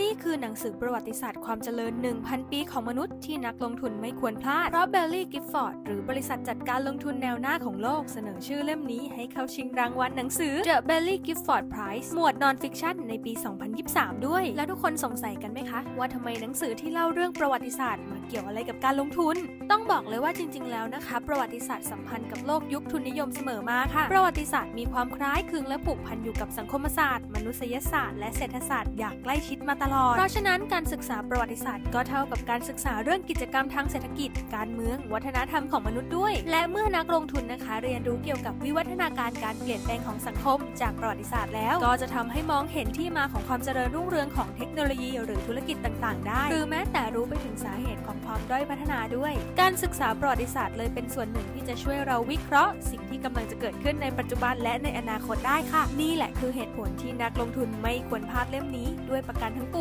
นี่คือหนังสือประวัติศาสตร์ความเจริญ 1,000 ปีของมนุษย์ที่นักลงทุนไม่ควรพลาด เพราะเบลลี่กิฟฟอร์ดหรือบริษัทจัดการลงทุนแนวหน้าของโลกเสนอชื่อเล่มนี้ให้เข้าชิงรางวัลหนังสือ The Belly Gifford Prize หมวดนอนฟิกชันในปี 2023 ด้วย แล้วทุกคนสงสัยกันไหมคะ ว่าทำไมหนังสือที่เล่าเรื่องประวัติศาสตร์มาเกี่ยวอะไรกับการลงทุน ต้องบอกเลยว่าจริง ๆ แล้วนะคะ ประวัติศาสตร์สัมพันธ์กับโลกยุคทุนนิยมเสมอมาค่ะ ประวัติศาสตร์มีความคล้ายคลึงและผูกพันอยู่กับสังคมศาสตร์ มนุษยศาสตร์และเศรษฐศาสตร์อย่างใกล้ชิดมาตลอด เพราะฉะนั้นการศึกษาประวัติศาสตร์ก็เท่ากับการศึกษาเรื่องกิจกรรมทางเศรษฐกิจ การเมือง วัฒนธรรมของมนุษย์ด้วย และเมื่อนักลงทุนนะคะ เรียนรู้เกี่ยวกับวิวัฒนาการการเปลี่ยนแปลงของสังคม จากประวัติศาสตร์แล้ว ก็จะทำให้มองเห็นที่มาของความเจริญรุ่งเรืองของเทคโนโลยี หรือธุรกิจต่าง ๆ ได้ หรือแม้แต่รู้ ของความด้อยพัฒนาด้วย การศึกษาประวัติศาสตร์เลยเป็นส่วนหนึ่งที่จะช่วยเราวิเคราะห์ สิ่งที่กำลังจะเกิดขึ้นในปัจจุบันและในอนาคตได้ค่ะ นี่แหละคือเหตุผลที่นักลงทุนไม่ควรพลาดเล่มนี้ด้วยประการทั้งป